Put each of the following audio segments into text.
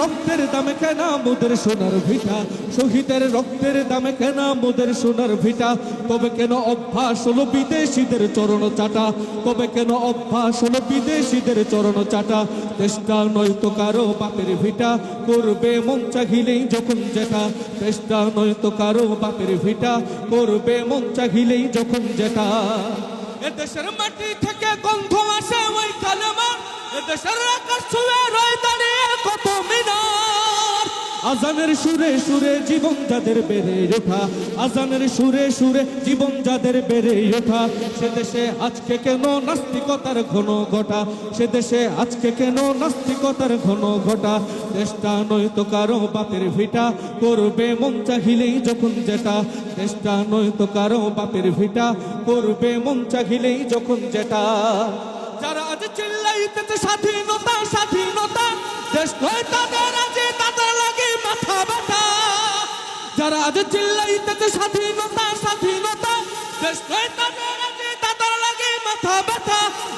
রক্তের দামে কেন মোদের সোনার ভিটা? শহীদের রক্তের দামে কেন মোদের সোনার ভিটা? তবে কেন অভ্যাস হলো বিদেশিদের চরণ চাটা? তবে কেন অভ্যাস হলো বিদেশিদের চরণ চাটা? দেশটা নয়তো কারও বাপের ভিটা। করবে মন চাহিলেই যখন যেটা। দেশটা নয়তো কারও বাপের ভিটা। করবে মন চাহিলেই যখন যেটা। এদেশের মাটি থেকে গন্ধ আসে ওই কালেমা। এদেশের আকাশ ছুঁয়ে রয়ে দাঁড়িয়ে কত আজানের সুরে সুরে জীবন যাদের বেড়ে ওঠা, আজানের সুরে সুরে জীবন যাদের বেড়ে ওঠা, সে দেশে আজকে কেন নাস্তিকতার ঘন ঘটা? সে দেশে আজকে কেন নাস্তিকতার ঘন ঘটা? দেশটা নয়তো কারও বাপের ভিটা, করবে মন চাহিলেই যখন যেটা। দেশটা নয়তো কারও বাপের ভিটা, করবে মন চাহিলেই যখন যেটা। যারা আজ চিল্লাইতেছে স্বাধীনতা স্বাধীনতা, দেশ নয় তাদের আজ যারা আজ চিল্লাইতেছে স্বাধীনতা স্বাধীনতা দেশ নয়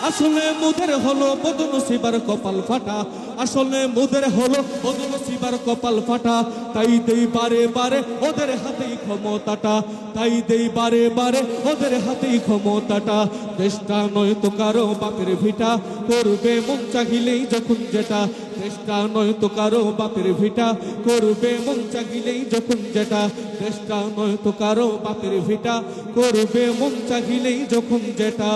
আসলে মুদের হলো বদনসিবার কপাল ফাটা। আসলে মুদের হলো বদনসিবার কপাল ফাটা। তাই দেই বারে বারে ওদের হাতেই ক্ষমতাটা। তাই দেই বারে বারে ওদের হাতেই ক্ষমতাটা। দেশটা নয় তো কারও বাপের ভিটা। করবে মন চাহিলেই যখন যেটা। দেশটা নয় তো কারও বাপের ভিটা। করবে মন চাহিলেই যখন যেটা। দেশটা নয় তো কারও বাপের ভিটা। করবে মন চাহিলেই যখন যেটা।